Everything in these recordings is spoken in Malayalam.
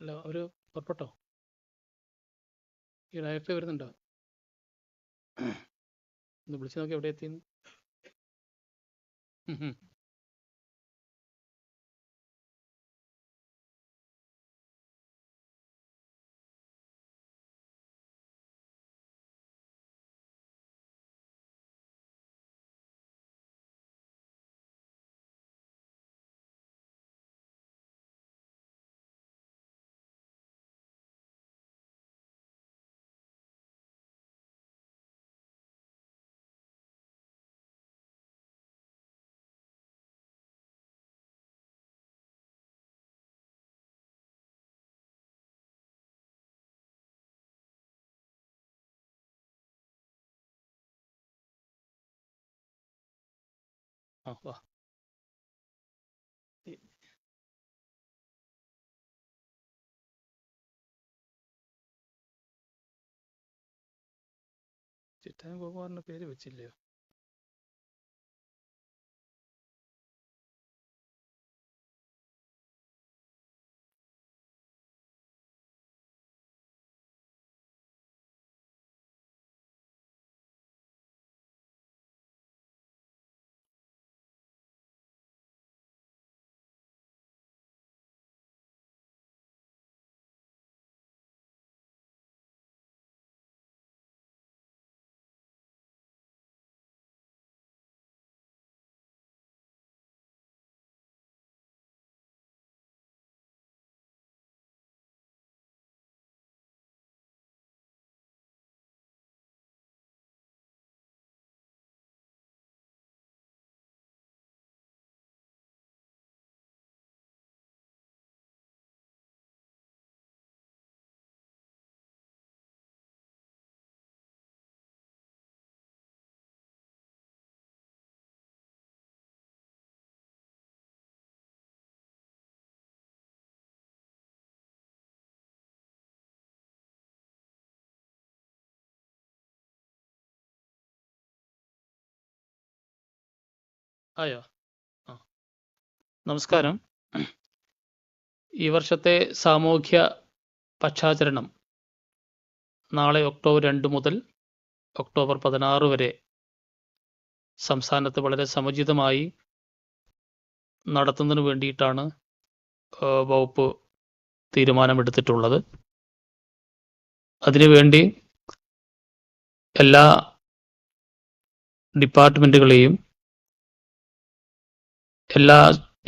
അല്ല ഒരു പുറപ്പെട്ടോ? ഈ ഡയറക്ടർ വരുന്നുണ്ടോ? ഒന്ന് വിളിച്ചു നോക്കി എവിടെ എത്തിയെന്ന് ഉം ഗോപാറിന്റെ ആ വാ ഈ- ചിറ്റായം പേര് വെച്ചില്ലയോ? ആയോ? ആ. നമസ്കാരം. ഈ വർഷത്തെ സാമൂഹ്യ പക്ഷാചരണം നാളെ ഒക്ടോബർ രണ്ട് മുതൽ ഒക്ടോബർ പതിനാറ് വരെ സംസ്ഥാനത്ത് വളരെ സമുചിതമായി നടത്തുന്നതിന് വേണ്ടിയിട്ടാണ് വകുപ്പ് തീരുമാനമെടുത്തിട്ടുള്ളത്. അതിനുവേണ്ടി എല്ലാ ഡിപ്പാർട്ട്മെന്റുകളെയും എല്ലാ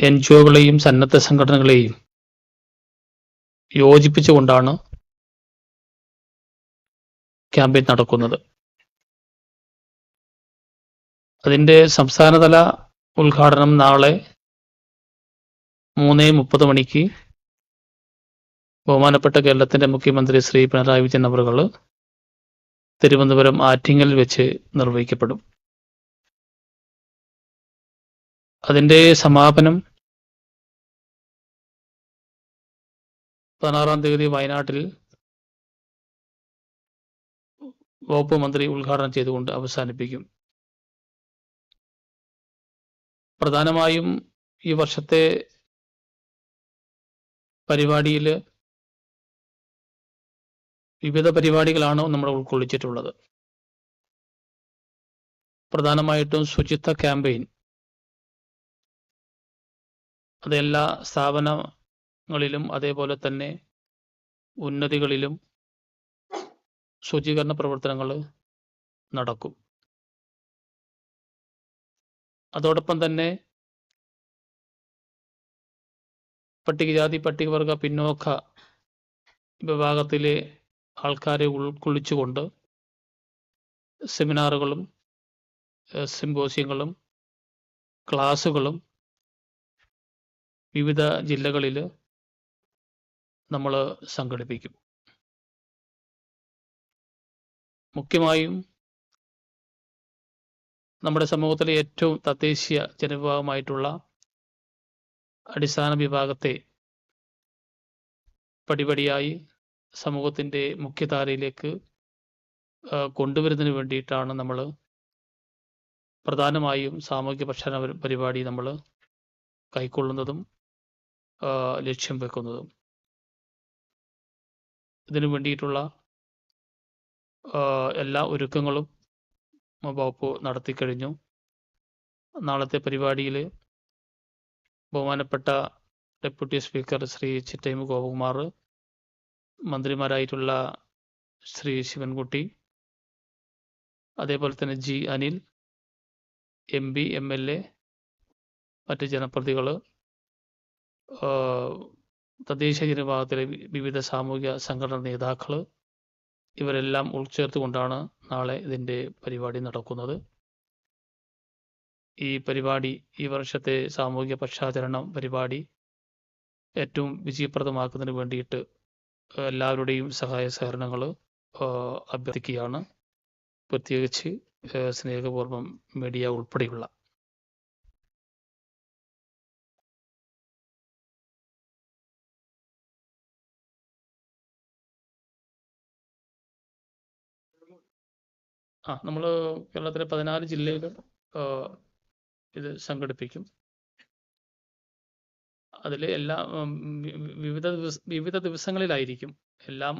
എൻ ജി ഒകളെയും സന്നദ്ധ സംഘടനകളെയും യോജിപ്പിച്ചുകൊണ്ടാണ് ക്യാമ്പയിൻ നടക്കുന്നത്. അതിന്റെ സംസ്ഥാനതല ഉദ്ഘാടനം നാളെ മൂന്ന് മുപ്പത് മണിക്ക് ബഹുമാനപ്പെട്ട കേരളത്തിന്റെ മുഖ്യമന്ത്രി ശ്രീ പിണറായി വിജയൻ അവറുകൾ തിരുവനന്തപുരം ആറ്റിങ്ങൽ വെച്ച് നിർവഹിക്കപ്പെടും. അതിന്റെ സമാപനം പതിനാറാം തീയതി വയനാട്ടിൽ വകുപ്പ് മന്ത്രി ഉദ്ഘാടനം ചെയ്തുകൊണ്ട് അവസാനിപ്പിക്കും. പ്രധാനമായും ഈ വർഷത്തെ പരിപാടിയിൽ വിവിധ പരിപാടികളാണ് നമ്മൾ ഉൾക്കൊള്ളിച്ചിട്ടുള്ളത്. പ്രധാനമായിട്ടും ശുചിത്വ ക്യാമ്പയിൻ അത് എല്ലാ സ്ഥാപനങ്ങളിലും അതേപോലെ തന്നെ ഉന്നതികളിലും ശുചീകരണ പ്രവർത്തനങ്ങൾ നടക്കും. അതോടൊപ്പം തന്നെ പട്ടികജാതി പട്ടികവർഗ പിന്നോക്ക വിഭാഗത്തിലെ ആൾക്കാരെ ഉൾക്കൊള്ളിച്ചുകൊണ്ട് സെമിനാറുകളും സിമ്പോസിയങ്ങളും ക്ലാസ്സുകളും വിവിധ ജില്ലകളിൽ നമ്മൾ സംഘടിപ്പിക്കും. മുഖ്യമായും നമ്മുടെ സമൂഹത്തിലെ ഏറ്റവും തദ്ദേശീയ ജനവിഭാഗമായിട്ടുള്ള അടിസ്ഥാന വിഭാഗത്തെ പടിപടിയായി സമൂഹത്തിന്റെ മുഖ്യധാരയിലേക്ക് കൊണ്ടുവരുന്നതിന് വേണ്ടിയിട്ടാണ് നമ്മൾ പ്രധാനമായും സാമൂഹിക പക്ഷാന പരിപാടി നമ്മൾ കൈക്കൊള്ളുന്നതും ലക്ഷ്യം വെക്കുന്നതും. ഇതിനു വേണ്ടിയിട്ടുള്ള എല്ലാ ഒരുക്കങ്ങളും വകുപ്പ് നടത്തിക്കഴിഞ്ഞു നാളത്തെ പരിപാടിയിൽ ബഹുമാനപ്പെട്ട ഡെപ്യൂട്ടി സ്പീക്കർ ശ്രീ ചിറ്റൈമ ഗോപകുമാർ മന്ത്രിമാരായിട്ടുള്ള ശ്രീ ശിവൻകുട്ടി അതേപോലെ തന്നെ G Anil M P M L A മറ്റ് ജനപ്രതികൾ തദ്ദേശ ജനവിഭാഗത്തിലെ വിവിധ സാമൂഹിക സംഘടന നേതാക്കൾ ഇവരെല്ലാം ഉൾച്ചേർത്തുകൊണ്ടാണ് നാളെ ഇതിന്റെ പരിപാടി നടക്കുന്നത്. ഈ പരിപാടി ഈ വർഷത്തെ സാമൂഹിക പക്ഷാചരണം പരിപാടി ഏറ്റവും വിജയപ്രദമാക്കുന്നതിന് വേണ്ടിയിട്ട് എല്ലാവരുടെയും സഹായ സഹകരണങ്ങൾ അഭ്യർത്ഥിക്കുകയാണ്. പ്രത്യേകിച്ച് സ്നേഹപൂർവം മീഡിയ ഉൾപ്പെടെയുള്ള ആ നമ്മൾ കേരളത്തിലെ പതിനാല് ജില്ലയിൽ ഇത് സംഘടിപ്പിക്കും. അതിൽ എല്ലാ വിവിധ ദിവസ വിവിധ ദിവസങ്ങളിലായിരിക്കും. എല്ലാം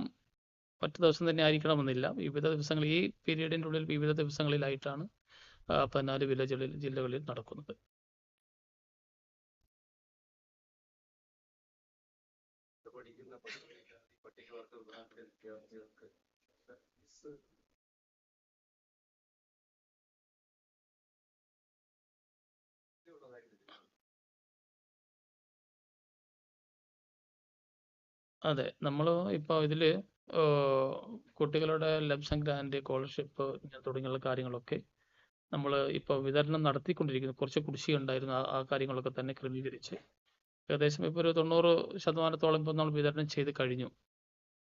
ഒറ്റ ദിവസം തന്നെ ആയിരിക്കണമെന്നില്ല. വിവിധ ദിവസങ്ങൾ ഈ പീരീഡിന്റെ ഉള്ളിൽ വിവിധ ദിവസങ്ങളിലായിട്ടാണ് പതിനാല് വില്ലേജുകളിൽ ജില്ലകളിൽ നടക്കുന്നത്. അതെ നമ്മൾ ഇപ്പൊ ഇതിൽ കുട്ടികളുടെ ലംസം ഗ്രാൻഡ് സ്കോളർഷിപ്പ് തുടങ്ങിയുള്ള കാര്യങ്ങളൊക്കെ നമ്മൾ ഇപ്പൊ വിതരണം നടത്തിക്കൊണ്ടിരിക്കുന്നു. കുറച്ച് കുടിശ്ശികയുണ്ടായിരുന്നു. ആ ആ കാര്യങ്ങളൊക്കെ തന്നെ ക്രമീകരിച്ച്. ഏകദേശം ഇപ്പൊ ഒരു തൊണ്ണൂറ് ശതമാനത്തോളം ഇപ്പൊ നമ്മൾ വിതരണം ചെയ്ത് കഴിഞ്ഞു.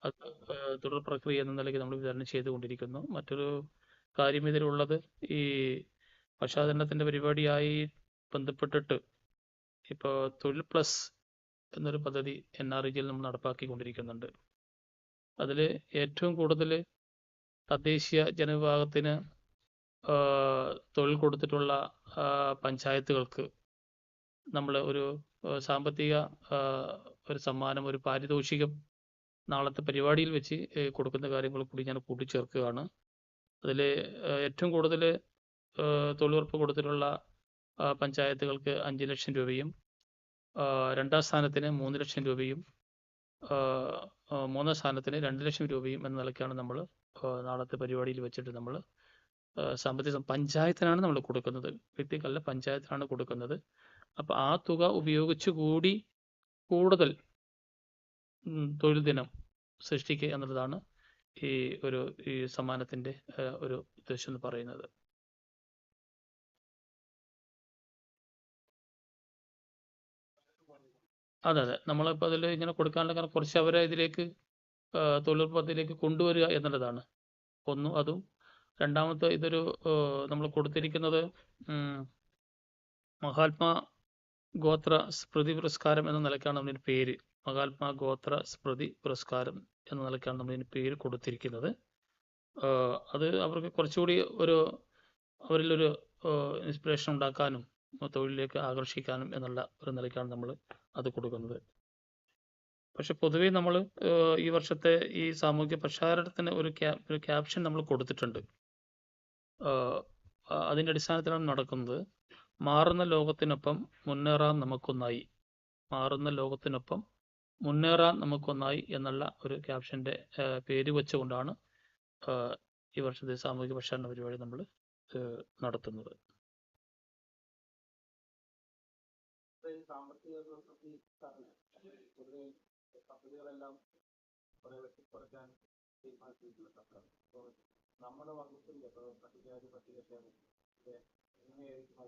അത് തുടർ പ്രക്രിയ എന്ന നിലയ്ക്ക് നമ്മൾ വിതരണം ചെയ്തുകൊണ്ടിരിക്കുന്നു. മറ്റൊരു കാര്യം ഇതിലുള്ളത് ഈ പക്ഷാചരണത്തിന്റെ പരിപാടിയായി ബന്ധപ്പെട്ടിട്ട് ഇപ്പൊ തൊഴിൽ പ്ലസ് എന്നൊരു പദ്ധതി എൻ ആർ ഇ ജിയിൽ നമ്മൾ നടപ്പാക്കിക്കൊണ്ടിരിക്കുന്നുണ്ട്. അതിൽ ഏറ്റവും കൂടുതൽ തദ്ദേശീയ ജനവിഭാഗത്തിന് തൊഴിൽ കൊടുത്തിട്ടുള്ള പഞ്ചായത്തുകൾക്ക് നമ്മൾ ഒരു സാമ്പത്തിക ഒരു സമ്മാനം ഒരു പാരിതോഷികം നാളത്തെ പരിപാടിയിൽ വെച്ച് കൊടുക്കുന്ന കാര്യങ്ങൾ കൂടി ഞാൻ കൂട്ടിച്ചേർക്കുകയാണ്. അതിൽ ഏറ്റവും കൂടുതൽ തൊഴിലുറപ്പ് കൊടുത്തിട്ടുള്ള പഞ്ചായത്തുകൾക്ക് അഞ്ച് ലക്ഷം രൂപയും രണ്ടാം സ്ഥാനത്തിന് മൂന്ന് ലക്ഷം രൂപയും മൂന്നാം സ്ഥാനത്തിന് രണ്ട് ലക്ഷം രൂപയും എന്ന നിലയ്ക്കാണ് നമ്മൾ നാളത്തെ പരിപാടിയിൽ വെച്ചിട്ട് നമ്മൾ സാമ്പത്തിക പഞ്ചായത്തിനാണ് നമ്മൾ കൊടുക്കുന്നത്. വ്യക്തിക്കല്ല പഞ്ചായത്തിനാണ് കൊടുക്കുന്നത്. അപ്പോൾ ആ തുക ഉപയോഗിച്ച് കൂടി കൂടുതൽ തൊഴിൽ ദിനം സൃഷ്ടിക്കുക എന്നുള്ളതാണ് ഈ ഒരു ഈ സമ്മാനത്തിന്റെ ഒരു ഉദ്ദേശം എന്ന് പറയുന്നത്. അതെ അതെ. നമ്മളിപ്പോൾ അതിൽ ഇങ്ങനെ കൊടുക്കാനുള്ള കാരണം കുറച്ച് അവരെ ഇതിലേക്ക് തൊഴിലുറപ്പ് പദ്ധതിയിലേക്ക് കൊണ്ടുവരിക എന്നുള്ളതാണ്. ഒന്ന് അതും. രണ്ടാമത്തെ ഇതൊരു നമ്മൾ കൊടുത്തിരിക്കുന്നത് മഹാത്മാ ഗോത്ര സ്മൃതി പുരസ്കാരം എന്ന നിലയ്ക്കാണ് നമ്മളിതിന് പേര്. മഹാത്മാ ഗോത്ര സ്മൃതി പുരസ്കാരം എന്ന നിലയ്ക്കാണ് നമ്മളിതിന് പേര് കൊടുത്തിരിക്കുന്നത്. അത് അവർക്ക് കുറച്ചുകൂടി ഒരു അവരിലൊരു ഇൻസ്പിറേഷൻ ഉണ്ടാക്കാനും തൊഴിലിലേക്ക് ആകർഷിക്കാനും എന്നുള്ള ഒരു നിലയ്ക്കാണ് നമ്മൾ അത് കൊടുക്കുന്നത്. പക്ഷെ പൊതുവേ നമ്മൾ ഈ വർഷത്തെ ഈ സാമൂഹ്യ പ്രക്ഷാരണത്തിന് ഒരു ഒരു ക്യാപ്ഷൻ നമ്മൾ കൊടുത്തിട്ടുണ്ട്. അതിന്റെ അടിസ്ഥാനത്തിലാണ് നടക്കുന്നത്. മാറുന്ന ലോകത്തിനൊപ്പം മുന്നേറാൻ നമുക്കൊന്നായി. മാറുന്ന ലോകത്തിനൊപ്പം മുന്നേറാൻ നമുക്കൊന്നായി എന്നുള്ള ഒരു ക്യാപ്ഷന്റെ പേര് വെച്ചുകൊണ്ടാണ് ഈ വർഷത്തെ സാമൂഹിക പ്രക്ഷാരണ പരിപാടി നമ്മൾ നടത്തുന്നത്. ഇപ്പൊ ഈ സാമ്പത്തിക പ്രതിസന്ധി കാരണം പൊതുവെ പദ്ധതികളെല്ലാം കുറെ വെട്ടിക്കുറയ്ക്കാൻ സർക്കാർ അപ്പോൾ നമ്മുടെ വകുപ്പിൽ ഇപ്പോൾ പട്ടികജാതി എങ്ങനെയായിരിക്കും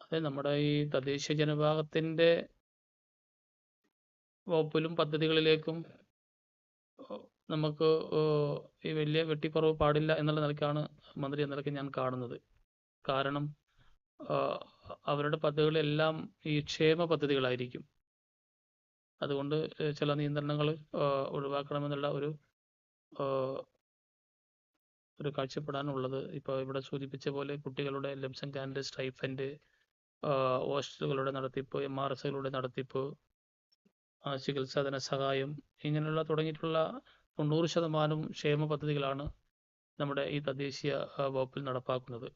അത് നമ്മുടെ ഈ തദ്ദേശീയ ജനഭാഗത്തിന്റെ വകുപ്പിലും പദ്ധതികളിലേക്കും നമുക്ക് ഈ വലിയ വെട്ടിക്കുറവ് പാടില്ല എന്നുള്ള നിലയ്ക്കാണ് മന്ത്രി എന്ന നിലയ്ക്ക് ഞാൻ കാണുന്നത്. കാരണം അവരുടെ പദ്ധതികളെല്ലാം ഈ ക്ഷേമ പദ്ധതികളായിരിക്കും. അതുകൊണ്ട് ചില നിയന്ത്രണങ്ങൾ ഒഴിവാക്കണമെന്നുള്ള ഒരു ഒരു കാഴ്ചപ്പെടാനുള്ളത് ഇപ്പോൾ ഇവിടെ സൂചിപ്പിച്ച പോലെ കുട്ടികളുടെ ലംസം ക്യാൻഡ് സ്റ്റൈഫൻഡ് ഹോസ്റ്റലുകളുടെ നടത്തിപ്പ് എം ആർ എസുകളുടെ നടത്തിപ്പ് ചികിത്സാ ധനസഹായം ഇങ്ങനെയുള്ള തുടങ്ങിയിട്ടുള്ള തൊണ്ണൂറ് ശതമാനം ക്ഷേമ പദ്ധതികളാണ് നമ്മുടെ ഈ തദ്ദേശീയ വകുപ്പിൽ നടപ്പാക്കുന്നത്.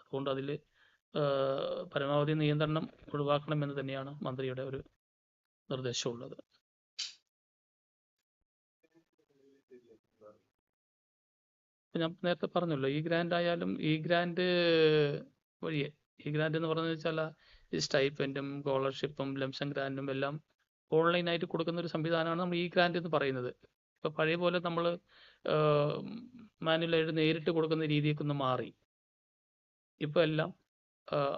അതുകൊണ്ട് അതിൽ പരമാവധി നിയന്ത്രണം ഒഴിവാക്കണമെന്ന് തന്നെയാണ് മന്ത്രിയുടെ ഒരു നിർദ്ദേശമുള്ളത്. ഞാൻ നേരത്തെ പറഞ്ഞല്ലോ ഈ ഗ്രാൻഡ് ആയാലും ഈ ഗ്രാൻഡ് വഴിയെ ഈ ഗ്രാൻഡ് എന്ന് പറഞ്ഞു വെച്ചാൽ ഈ സ്റ്റൈപ്പന്റും സ്കോളർഷിപ്പും ലംസം ഗ്രാൻഡും എല്ലാം ഓൺലൈനായിട്ട് കൊടുക്കുന്ന ഒരു സംവിധാനമാണ് നമ്മൾ ഈ ഗ്രാൻഡ് എന്ന് പറയുന്നത്. ഇപ്പോൾ പഴയ പോലെ നമ്മൾ മാനുവലായിട്ട് നേരിട്ട് കൊടുക്കുന്ന രീതിയൊക്കെ ഒന്ന് മാറി. ഇപ്പോൾ എല്ലാം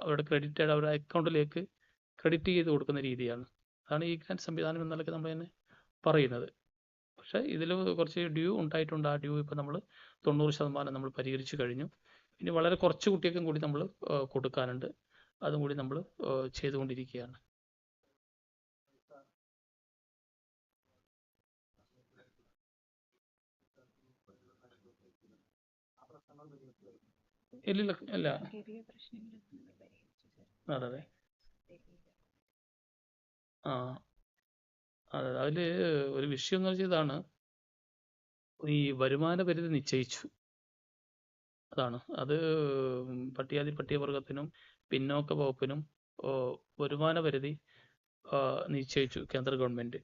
അവരുടെ ക്രെഡിറ്റ് അവരുടെ അക്കൗണ്ടിലേക്ക് ക്രെഡിറ്റ് ചെയ്ത് കൊടുക്കുന്ന രീതിയാണ്. അതാണ് ഈ ഗ്രാൻഡ് സംവിധാനം എന്നൊക്കെ നമ്മൾ തന്നെ പറയുന്നത്. പക്ഷേ ഇതിൽ കുറച്ച് ഡ്യൂ ഉണ്ടായിട്ടുണ്ട്. ആ ഡ്യൂ ഇപ്പോൾ നമ്മൾ തൊണ്ണൂറ് ശതമാനം നമ്മൾ പരിഹരിച്ചു കഴിഞ്ഞു. ഇനി വളരെ കുറച്ച് കുട്ടികൾക്കും കൂടി നമ്മൾ കൊടുക്കാനുണ്ട്. അതും കൂടി നമ്മൾ ചെയ്തുകൊണ്ടിരിക്കുകയാണ് ആ പ്രശ്നങ്ങൾ പരിഹരിച്ചു കഴിഞ്ഞു. ഇല്ലില്ല ഇല്ല. അതെ അതെ. ആ അതെ അതിൽ ഒരു വിഷയം എന്ന് വെച്ചാൽ ഇതാണ്. ഈ വരുമാന പരിധി നിശ്ചയിച്ചു. അതാണ്. അത് പട്ടികാതി പട്ടികവർഗത്തിനും പിന്നോക്ക വകുപ്പിനും വരുമാന പരിധി നിശ്ചയിച്ചു കേന്ദ്ര ഗവൺമെന്റ്.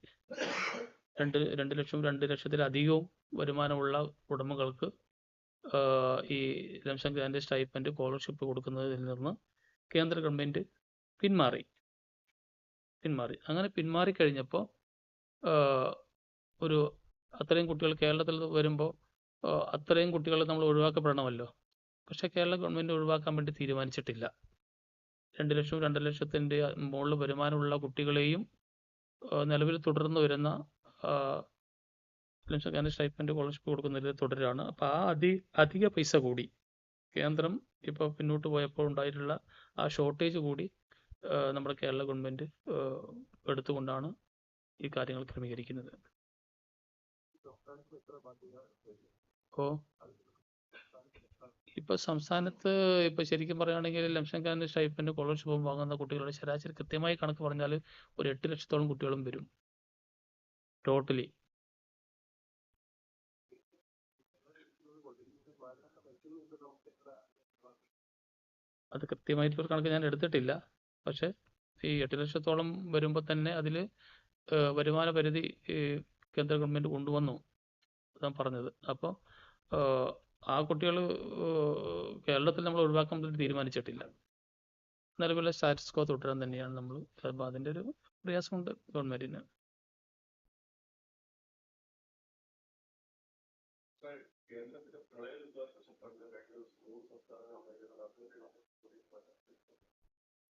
രണ്ട് രണ്ട് ലക്ഷം രണ്ട് ലക്ഷത്തിലധികവും വരുമാനമുള്ള ഉടമകൾക്ക് ഈ ലംസം ഗ്രാൻഡ് സ്റ്റൈപ്പൻഡ് സ്കോളർഷിപ്പ് കൊടുക്കുന്നതിൽ നിന്ന് കേന്ദ്ര ഗവൺമെന്റ് പിന്മാറി. പിന്മാറി. അങ്ങനെ പിന്മാറി കഴിഞ്ഞപ്പോൾ ഒരു അത്രയും കുട്ടികൾ കേരളത്തിൽ വരുമ്പോൾ അത്രയും കുട്ടികൾ നമ്മൾ ഒഴിവാക്കപ്പെടണമല്ലോ. പക്ഷേ കേരള ഗവൺമെന്റ് ഒഴിവാക്കാൻ വേണ്ടി തീരുമാനിച്ചിട്ടില്ല. രണ്ട് ലക്ഷം രണ്ട് ലക്ഷത്തിന്റെ മുകളിൽ വരുമാനമുള്ള കുട്ടികളെയും നിലവിൽ തുടർന്ന് വരുന്ന ലക്ഷക്കാരന്റെ സ്റ്റൈപ്പൻഡ് സ്കോളർഷിപ്പ് കൊടുക്കുന്നതിൽ തുടരാണ്. അപ്പോൾ ആ അതി അധിക പൈസ കൂടി കേന്ദ്രം ഇപ്പോൾ പിന്നോട്ട് പോയപ്പോൾ ഉണ്ടായിട്ടുള്ള ആ ഷോർട്ടേജ് കൂടി നമ്മുടെ കേരള ഗവൺമെന്റ് എടുത്തുകൊണ്ടാണ് ഈ കാര്യങ്ങൾ ക്രമീകരിക്കുന്നത്. എത്ര ഇപ്പൊ സംസ്ഥാനത്ത് ഇപ്പൊ ശരിക്കും പറയുകയാണെങ്കിൽ ലംശങ്കാരന്റെ സ്റ്റൈപ്പൻഡ് സ്കോളർഷിപ്പും വാങ്ങുന്ന കുട്ടികളുടെ ശരാശരി കൃത്യമായി കണക്ക് പറഞ്ഞാൽ ഒരു എട്ട് ലക്ഷത്തോളം കുട്ടികളും വരും. ടോട്ടലി അത് കൃത്യമായിട്ട് ഒരു കണക്ക് ഞാൻ എടുത്തിട്ടില്ല. പക്ഷെ ഈ എട്ട് ലക്ഷത്തോളം വരുമ്പോൾ തന്നെ അതിൽ വരുമാന പരിധി കേന്ദ്ര ഗവൺമെന്റ് കൊണ്ടുവന്നു. ഞാൻ പറഞ്ഞത്. അപ്പോൾ ആ കുട്ടികൾ കേരളത്തിൽ നമ്മൾ ഒഴിവാക്കാൻ തീരുമാനിച്ചിട്ടില്ല. നിലവിലെ സ്റ്റാറ്റസ് കോ തുടരാൻ തന്നെയാണ് നമ്മൾ അപ്പോൾ അതിന്റെ ഒരു പ്രയാസമുണ്ട് ഗവൺമെന്റിന്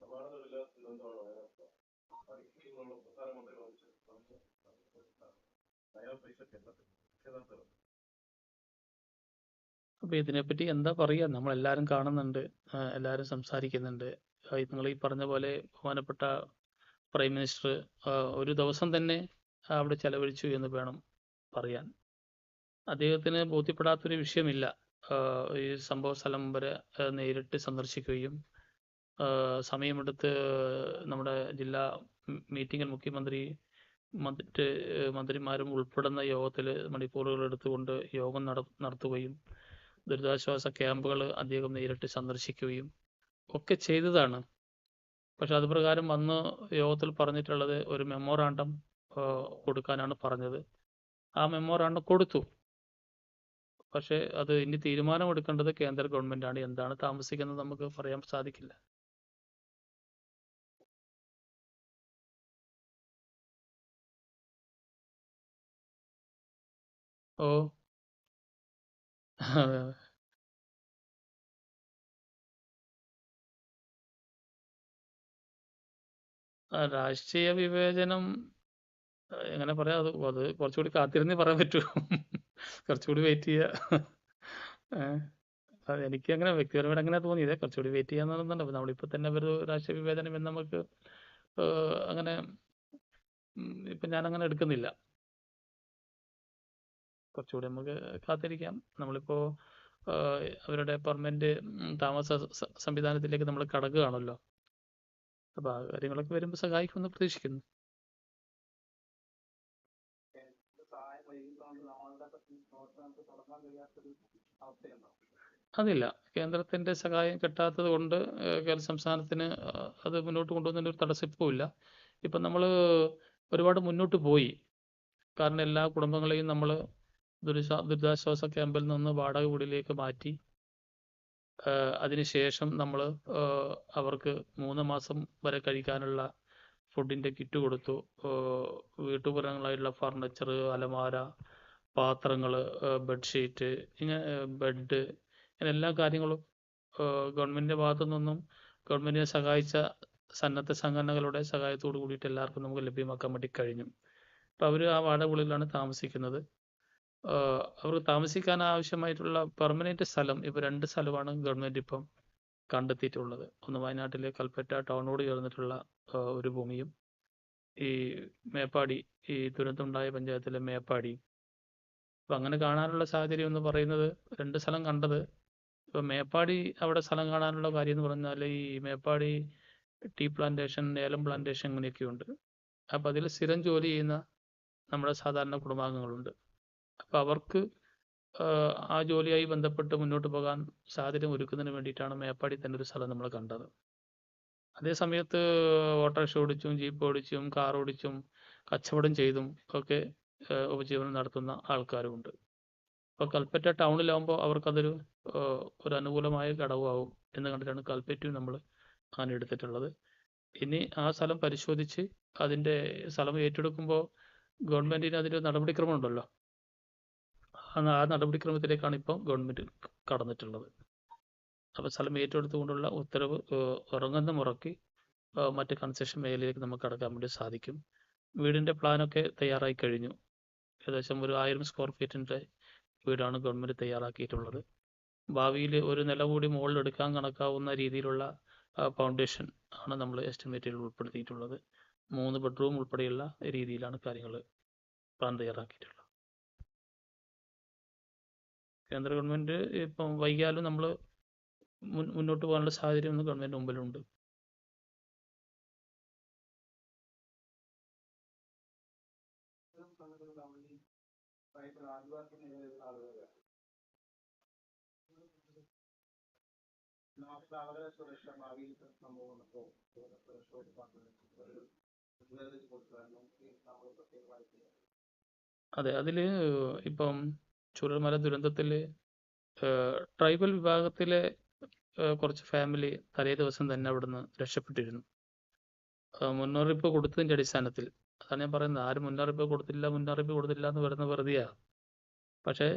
സമാനതയില്ല ദുരന്തമാണ് വയനാട് പഠിക്കുന്നുള്ള പ്രധാനമന്ത്രി വാങ്ങിച്ച അയാൾ പൈസ കേന്ദ്രത്തിൽ കേന്ദ്രത്തിൽ അപ്പോൾ ഇതിനെപ്പറ്റി എന്താ പറയുക നമ്മളെല്ലാവരും കാണുന്നുണ്ട് എല്ലാവരും സംസാരിക്കുന്നുണ്ട്. നിങ്ങൾ ഈ പറഞ്ഞ പോലെ ബഹുമാനപ്പെട്ട പ്രൈം മിനിസ്റ്റർ ഒരു ദിവസം തന്നെ അവിടെ ചെലവഴിച്ചു എന്ന് വേണം പറയാൻ. അദ്ദേഹത്തിന് ബോധ്യപ്പെടാത്തൊരു വിഷയമില്ല. ഈ സംഭവ സ്ഥലം വരെ നേരിട്ട് സന്ദർശിക്കുകയും സമയമെടുത്ത് നമ്മുടെ ജില്ലാ മീറ്റിംഗിൽ മുഖ്യമന്ത്രി മറ്റ് മന്ത്രിമാരും ഉൾപ്പെടുന്ന യോഗത്തിൽ മണിക്കൂറുകൾ എടുത്തുകൊണ്ട് യോഗം നട നടത്തുകയും ദുരിതാശ്വാസ ക്യാമ്പുകൾ അദ്ദേഹം നേരിട്ട് സന്ദർശിക്കുകയും ഒക്കെ ചെയ്തതാണ്. പക്ഷെ അത് പ്രകാരം അന്ന് യോഗത്തിൽ പറഞ്ഞിട്ടുള്ളത് ഒരു മെമ്മോറാണ്ടം കൊടുക്കാനാണ് പറഞ്ഞത്. ആ മെമ്മോറാണ്ടം കൊടുത്തു. പക്ഷേ അത് ഇനി തീരുമാനമെടുക്കേണ്ടത് കേന്ദ്ര ഗവൺമെന്റാണ്. എന്താണ് താമസിക്കുന്നത് നമുക്ക് പറയാൻ സാധിക്കില്ല. ഓ അതെ അതെ ആ, രാഷ്ട്രീയ വിവേചനം എങ്ങനെ പറയാ? അത് അത് കുറച്ചുകൂടി കാത്തിരുന്നേ പറയാൻ പറ്റൂ കുറച്ചുകൂടി വെയിറ്റ് ചെയ്യാ. ഏഹ് അത് എനിക്ക് അങ്ങനെ വ്യക്തിപരമായിട്ട് അങ്ങനെ തോന്നിയത് കുറച്ചുകൂടി വെയിറ്റ് ചെയ്യാന്നുള്ളതാണ്. നമ്മളിപ്പോ തന്നെ ഒരു രാഷ്ട്രീയ വിവേചനം എന്ന് നമുക്ക് ഏഹ്, അങ്ങനെ ഇപ്പം ഞാൻ അങ്ങനെ എടുക്കുന്നില്ല കുറച്ചുകൂടി നമുക്ക് കാത്തിരിക്കാം. നമ്മളിപ്പോൾ അവരുടെ പെർമനന്റ് താമസ സംവിധാനത്തിലേക്ക് നമ്മൾ കടക്കുകയാണല്ലോ. അപ്പോൾ ആ കാര്യങ്ങളൊക്കെ വരുമ്പോൾ സഹായിക്കുമെന്ന് പ്രതീക്ഷിക്കുന്നു. അതില്ല. കേന്ദ്രത്തിന്റെ സഹായം കിട്ടാത്തത് കൊണ്ട് കേരള സംസ്ഥാനത്തിന് അത് മുന്നോട്ട് കൊണ്ടുപോകുന്നതിന് ഒരു തടസ്സം ഇപ്പോൾ ഇല്ല ഇപ്പം നമ്മൾ ഒരുപാട് മുന്നോട്ട് പോയി. കാരണം എല്ലാ കുടുംബങ്ങളെയും നമ്മൾ ദുരിതാ ദുരിതാശ്വാസ ക്യാമ്പിൽ നിന്ന് വാടക വീടിലേക്ക് മാറ്റി. അതിനുശേഷം നമ്മൾ അവർക്ക് മൂന്ന് മാസം വരെ കഴിക്കാനുള്ള ഫുഡിന്റെ കിറ്റ് കൊടുത്തു. വീട്ടുപുരങ്ങളായിട്ടുള്ള ഫർണിച്ചർ അലമാര പാത്രങ്ങൾ ബെഡ്ഷീറ്റ് ഇങ്ങനെ ബെഡ് ഇങ്ങനെ എല്ലാ കാര്യങ്ങളും ഗവൺമെന്റിന്റെ ഭാഗത്തു നിന്നും ഗവൺമെന്റിനെ സഹായിച്ച സന്നദ്ധ സംഘടനകളുടെ സഹായത്തോടു കൂടിയിട്ട് എല്ലാവർക്കും നമുക്ക് ലഭ്യമാക്കാൻ വേണ്ടി കഴിഞ്ഞു. അപ്പോൾ അവർ ആ വാടക വീടുകളിലാണ് താമസിക്കുന്നത്. അവർക്ക് താമസിക്കാൻ ആവശ്യമായിട്ടുള്ള പെർമനന്റ് സ്ഥലം ഇപ്പോൾ രണ്ട് സ്ഥലമാണ് ഗവൺമെന്റ് ഇപ്പം കണ്ടെത്തിയിട്ടുള്ളത്. ഒന്ന് വയനാട്ടിലെ കൽപ്പറ്റ ടൗണോട് ചേർന്നിട്ടുള്ള ഒരു ഭൂമിയും ഈ മേപ്പാടി ഈ ദുരന്തമുണ്ടായ പഞ്ചായത്തിലെ മേപ്പാടി. അപ്പം അങ്ങനെ കാണാനുള്ള സാഹചര്യം എന്ന് പറയുന്നത് രണ്ട് സ്ഥലം കണ്ടത്. ഇപ്പം മേപ്പാടി അവിടെ സ്ഥലം കാണാനുള്ള കാര്യം എന്ന് പറഞ്ഞാൽ ഈ മേപ്പാടി ടീ പ്ലാന്റേഷൻ ഏലം പ്ലാന്റേഷൻ അങ്ങനെയൊക്കെ ഉണ്ട് അപ്പോൾ അതിൽ സ്ഥിരം ജോലി ചെയ്യുന്ന നമ്മുടെ സാധാരണ കുടുംബാംഗങ്ങളുണ്ട്. അപ്പോൾ അവർക്ക് ആ ജോലിയായി ബന്ധപ്പെട്ട് മുന്നോട്ട് പോകാൻ സാഹചര്യം ഒരുക്കുന്നതിന് വേണ്ടിയിട്ടാണ് മേപ്പാടി തന്നെ ഒരു സ്ഥലം നമ്മൾ കണ്ടത്. അതേ സമയത്ത് ഓട്ടോറിക്ഷ ഓടിച്ചും ജീപ്പ് ഓടിച്ചും കാർ ഓടിച്ചും കച്ചവടം ചെയ്തും ഒക്കെ ഉപജീവനം നടത്തുന്ന ആൾക്കാരുമുണ്ട് അപ്പോൾ കൽപ്പറ്റ ടൗണിലാകുമ്പോൾ അവർക്കതൊരു ഒരു അനുകൂലമായ ഘടകമാവും എന്ന് കണ്ടിട്ടാണ് കൽപ്പറ്റയും നമ്മൾ അങ്ങനെ എടുത്തിട്ടുള്ളത്. ഇനി ആ സ്ഥലം പരിശോധിച്ച് അതിന്റെ സ്ഥലം ഏറ്റെടുക്കുമ്പോൾ ഗവൺമെന്റിന് അതിന്റെ നടപടിക്രമം ഉണ്ടല്ലോ. ആ നടപടിക്രമത്തിലേക്കാണ് ഇപ്പം ഗവൺമെന്റ് കടന്നിട്ടുള്ളത്. അപ്പോൾ സ്ഥലം ഏറ്റെടുത്തുകൊണ്ടുള്ള ഉത്തരവ് ഉറങ്ങുന്ന മുറയ്ക്ക് മറ്റ് കൺസെഷൻ മേഖലയിലേക്ക് നമുക്ക് കടക്കാൻ വേണ്ടി സാധിക്കും. വീടിന്റെ പ്ലാനൊക്കെ തയ്യാറായി കഴിഞ്ഞു. ഏകദേശം ഒരു ആയിരം സ്ക്വയർ ഫീറ്റിന്റെ വീടാണ് ഗവൺമെന്റ് തയ്യാറാക്കിയിട്ടുള്ളത്. ഭാവിയിൽ ഒരു നില കൂടി മുകളിൽ എടുക്കാൻ കണക്കാവുന്ന രീതിയിലുള്ള ഫൗണ്ടേഷൻ ആണ് നമ്മൾ എസ്റ്റിമേറ്റിൽ ഉൾപ്പെടുത്തിയിട്ടുള്ളത്. മൂന്ന് ബെഡ്റൂം ഉൾപ്പെടെയുള്ള രീതിയിലാണ് കാര്യങ്ങൾ പ്ലാൻ തയ്യാറാക്കിയിട്ടുള്ളത്. കേന്ദ്ര ഗവൺമെന്റ് ഇപ്പം വൈകിയാലും നമ്മൾ മുന്നോട്ട് പോകാനുള്ള സാഹചര്യം ഒന്ന് ഗവൺമെന്റ് മുമ്പിലുണ്ട്. അതെ അതിൽ ഇപ്പം ചുരൽമല ദുരന്തത്തിൽ ട്രൈബൽ വിഭാഗത്തിലെ കുറച്ച് ഫാമിലി തലേ ദിവസം തന്നെ അവിടുന്ന് രക്ഷപ്പെട്ടിരുന്നു. മുന്നറിയിപ്പ് കൊടുത്തതിന്റെ അടിസ്ഥാനത്തിൽ. അതാണ് ഞാൻ പറയുന്നത്. ആരും മുന്നറിയിപ്പ് കൊടുത്തില്ല മുന്നറിയിപ്പ് കൊടുത്തില്ല എന്ന് വരുന്ന വെറുതെയാണ് പക്ഷേ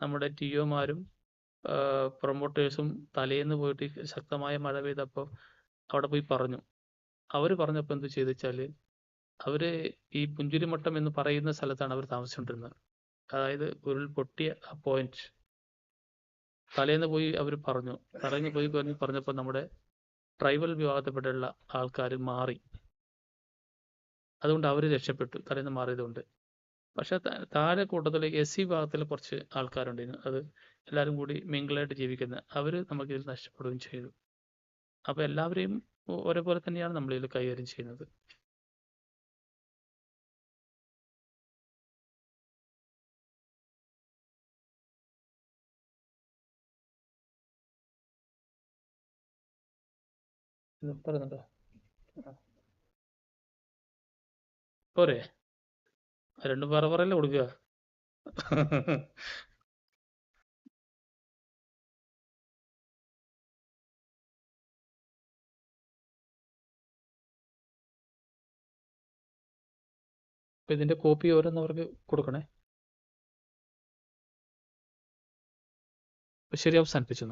നമ്മുടെ ടി ഒമാരും പ്രൊമോട്ടേഴ്സും തലേന്ന് പോയിട്ട് ശക്തമായ മഴ പെയ്തപ്പോൾ അവിടെ പോയി പറഞ്ഞു. അവർ പറഞ്ഞപ്പോൾ എന്ത് ചെയ്തു വെച്ചാൽ അവർ ഈ പുഞ്ചിരിമട്ടം എന്ന് പറയുന്ന സ്ഥലത്താണ് അവർ താമസിച്ചുകൊണ്ടിരുന്നത് അതായത് ഉരുൾ പൊട്ടിയ ആ പോയിന്റ് തലേന്ന് പോയി അവർ പറഞ്ഞു. തലേന്ന് പോയി പറഞ്ഞു പറഞ്ഞപ്പോൾ നമ്മുടെ ട്രൈബൽ വിഭാഗത്തിൽപ്പെട്ടുള്ള ആൾക്കാർ മാറി. അതുകൊണ്ട് അവർ രക്ഷപ്പെട്ടു. തലേന്ന് മാറിയതുകൊണ്ട്. പക്ഷെ താഴെ കൂട്ടത്തിൽ എസ് സി വിഭാഗത്തിൽ കുറച്ച് ആൾക്കാരുണ്ടായിരുന്നു. അത് എല്ലാവരും കൂടി മിങ്കിളായിട്ട് ജീവിക്കുന്ന അവർ നമുക്കിതിൽ നഷ്ടപ്പെടുകയും ചെയ്തു. അപ്പോൾ എല്ലാവരെയും ഒരേപോലെ തന്നെയാണ് നമ്മളിതിൽ കൈകാര്യം ചെയ്യുന്നത്. പറയുന്നുണ്ടോ. പോരെ. രണ്ടും പറ പറയല്ലേ കൊടുക്കുക. അപ്പൊ ഇതിന്റെ കോപ്പി ഓരോന്ന് അവർക്ക് കൊടുക്കണേ ശരി അവസാനിപ്പിച്ചു